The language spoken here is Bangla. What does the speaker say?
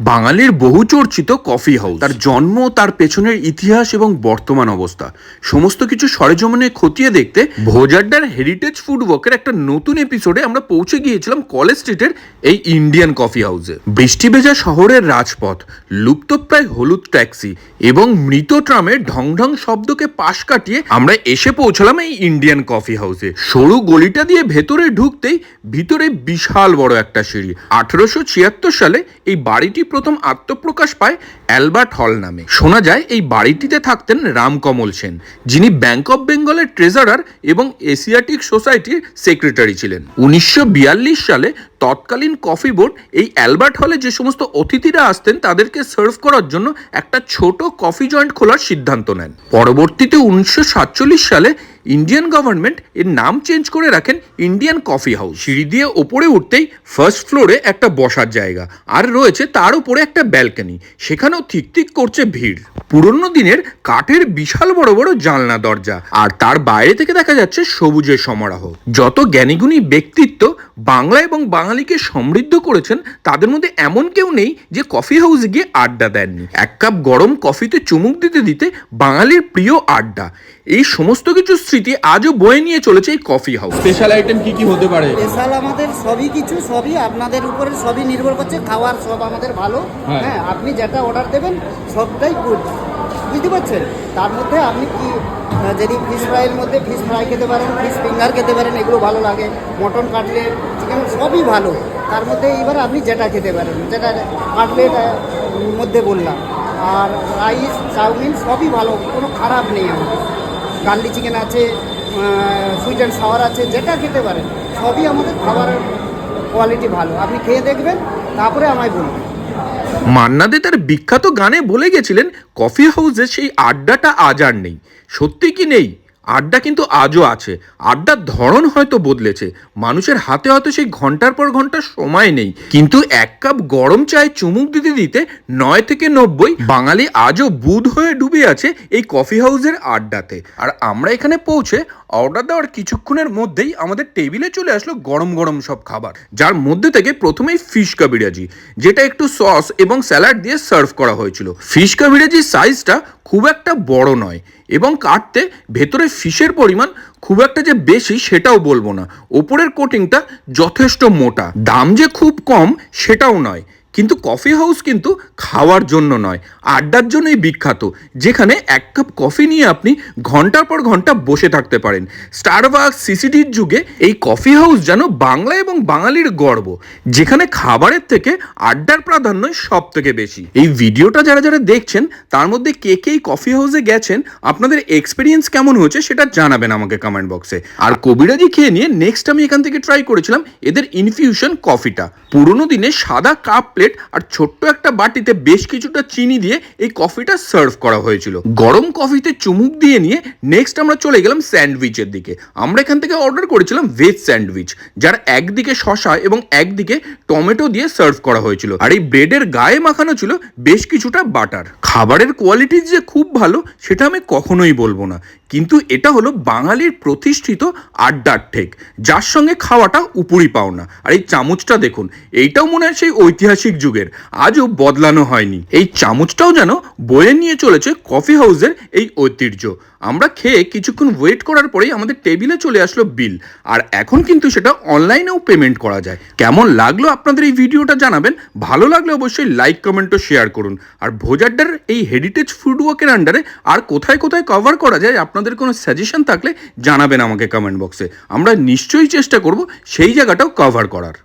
বাঙালির বহু চর্চিত কফি হাউস। তার জন্ম, তার পেছনের ইতিহাস এবং বর্তমান অবস্থা। সমস্ত কিছু সরেজমিনে খতিয়ে দেখতে ভোজাড্ডার হেরিটেজ ফুড ওয়াকের একটা নতুন এপিসোডে আমরা পৌঁছে গিয়েছিলাম কলেজ স্ট্রিটের এই ইন্ডিয়ান কফি হাউসে। বৃষ্টি ভেজা শহরের রাজপথ, লুপ্তপ্রায় হলুদ ট্যাক্সি এবং মৃত ট্রামের ঢং ঢং শব্দকে পাশ কাটিয়ে আমরা এসে পৌঁছলাম এই ইন্ডিয়ান কফি হাউসে। সরু গলিটা দিয়ে ভেতরে ঢুকতেই ভিতরে বিশাল বড় একটা সিঁড়ি। আঠারোশো ছিয়াত্তর সালে এই বাড়িটি প্রথম আত্মপ্রকাশ পায় অ্যালবার্ট হল নামে। শোনা যায়, এই বাড়িটিতে থাকতেন রামকমল সেন, যিনি ব্যাংক অফ বেঙ্গলের ট্রেজারার এবং এশিয়াটিক সোসাইটির সেক্রেটারি ছিলেন। উনিশশো বিয়াল্লিশ সালে তৎকালীন কফি বোর্ড এই অ্যালবার্ট হলে যে সমস্ত অতিথিরা আসতেন, তাদেরকে সার্ভ করার জন্য একটা ছোট কফি জয়েন্ট খোলার সিদ্ধান্ত নেন। পরবর্তীতে উনিশশো সাতচল্লিশ সালে ইন্ডিয়ান গভর্নমেন্ট এর নাম চেঞ্জ করে রাখেন ইন্ডিয়ান কফি হাউস সিঁড়ি দিয়ে ওপরে উঠতেই ফার্স্ট ফ্লোরে একটা বসার জায়গা, আর রয়েছে তার উপরে একটা ব্যালকনি সেখানেও ঠিক করছে ভিড়। পুরনো দিনের কাঠের বিশাল বড় বড় জানলা দরজা, আর তার বাইরে থেকে দেখা যাচ্ছে সবুজের সমারোহ। যত জ্ঞানীগুণী ব্যক্তিত্ব বাংলা এবং বাঙালিকে সমৃদ্ধ করেছেন, তাদের মধ্যে এমন কেউ নেই যে কফি হাউসে গিয়ে আড্ডা দেননি। এক কাপ গরম কফিতে চুমুক দিতে দিতে বাঙালির প্রিয় আড্ডা। এই সমস্ত কিছু স্মৃতি আজও বয়ে নিয়ে চলেছে এই কফি হাউস। স্পেশাল আইটেম কি কি হতে পারে? স্পেশাল আমাদের সবই কিছু সবই আপনাদের উপরে সবই নির্ভর করছে খাওয়ার সব আমাদের ভালো। হ্যাঁ। হ্যাঁ আপনি যেটা অর্ডার দেবেন সবটাই গুড বুঝতে পারছেন? তার মধ্যে আপনি কি যদি ফিশ ফ্রাইয়ের মধ্যে ফিশ ফ্রাই খেতে পারেন ফিশ ফিঙ্গার খেতে পারেন এগুলো ভালো লাগে। মটন কাটলেট চিকেন সবই ভালো। তার মধ্যে এবার আপনি যেটা খেতে পারেন যেটা কাটলেট মধ্যে বললাম। আর রাইস চাউমিন সবই ভালো কোনো খারাপ নেই আমাদের। গার্লি চিকেন আছে সুইট অ্যান্ড সাওয়ার আছে, যেটা খেতে পারেন, সবই আমাদের খাবারের কোয়ালিটি ভালো। আপনি খেয়ে দেখবেন, তারপরে আমায় বলুন। মান্না দে তার বিখ্যাত গানে বলে গেছিলেন, কফি হাউসে সেই আড্ডাটা আজ আর নেই। সত্যি কি নেই? আড্ডা কিন্তু আজও আছে। আড্ডার ধরন হয়তো বদলেছে। মানুষের হাতে হয়তো সেই ঘণ্টার পর ঘণ্টা সময় নেই। কিন্তু এক কাপ গরম চায় চুমুক দিতে দিতে নয় থেকে নব্বই বাঙালি আজও বুধ হয়ে ডুবে আছে এই কফি হাউসের আড্ডাতে। আর আমরা এখানে পৌঁছে অর্ডার দেওয়ার কিছুক্ষণের মধ্যেই আমাদের টেবিলে চলে আসলো গরম গরম সব খাবার। যার মধ্যে থেকে প্রথমেই ফিশ কাবিরাজি যেটা একটু সস এবং স্যালাড দিয়ে সার্ভ করা হয়েছিল। ফিশ কাবিরাজির সাইজটা খুব একটা বড় নয় এবং কাটতে ভেতরে ফিশের পরিমাণ খুব একটা যে বেশি সেটাও বলব না। ওপরের কোটিংটা যথেষ্ট মোটা। দাম যে খুব কম সেটাও নয়। কিন্তু কফি হাউস কিন্তু খাওয়ার জন্য নয়, আড্ডার জন্যই বিখ্যাত, যেখানে এক কাপ কফি নিয়ে আপনি ঘণ্টার পর ঘণ্টা বসে থাকতে পারেন। স্টারবাক্স সিসিডির যুগে এই কফি হাউস যেন বাংলা এবং বাঙালির গর্ব, যেখানে খাবারের থেকে আড্ডার প্রাধান্য সব থেকে বেশি। এই ভিডিওটা যারা যারা দেখছেন, তার মধ্যে কে কে এই কফি হাউসে গেছেন, আপনাদের এক্সপিরিয়েন্স কেমন হয়েছে সেটা জানাবেন আমাকে কমেন্ট বক্সে আর কবিরাজি খেয়ে নিয়ে নেক্সট আমি এখান থেকে ট্রাই করেছিলাম, এদের ইনফিউশন কফিটা পুরোনো দিনে সাদা কাপ প্লেট আর ছোট্ট একটা বাটিতে বেশ কিছুটা চিনি দিয়ে এই কফিটা সার্ভ করা হয়েছিল। গরম কফিতে চুমুক দিয়ে নিয়ে নেক্সট আমরা চলে গেলাম স্যান্ডউইচের দিকে। আমরা এখান থেকে অর্ডার করেছিলাম ভেজ স্যান্ডউইচ, যার একদিকে শশা এবং একদিকে টমেটো দিয়ে সার্ভ করা হয়েছিল। আর এই ব্রেডের গায়ে মাখানো ছিল বেশ কিছুটা বাটার খাবারের কোয়ালিটি যে খুব ভালো, সেটা আমি কখনোই বলব না। কিন্তু এটা হলো বাঙালির প্রতিষ্ঠিত আড্ডার ঠেক, যার সঙ্গে খাওয়াটা উপরি পাওনা। আর এই চামচটা দেখুন, এইটাও মনে হয় সেই ঐতিহাসিক যুগের, আজও বদলানো হয়নি। এই চামচটাও যেন বয়ে নিয়ে চলেছে কফি হাউসের এই ঐতিহ্য। আমরা খেয়ে কিছুক্ষণ ওয়েট করার পরেই আমাদের টেবিলে চলে আসলো বিল আর এখন কিন্তু সেটা অনলাইনেও পেমেন্ট করা যায়। কেমন লাগল আপনাদের এই ভিডিওটা জানাবেন? ভালো লাগলে অবশ্যই লাইক কমেন্ট ও শেয়ার করুন। আর ভোজাড্ডার এই হেরিটেজ ফুড ওয়ার্কের আন্ডারে আর কোথায় কোথায় কভার করা যায় আপনাদের কোনো সাজেশন থাকলে জানাবেন আমাকে কমেন্ট বক্সে আমরা নিশ্চয়ই চেষ্টা করব সেই জায়গাটাও কভার করার।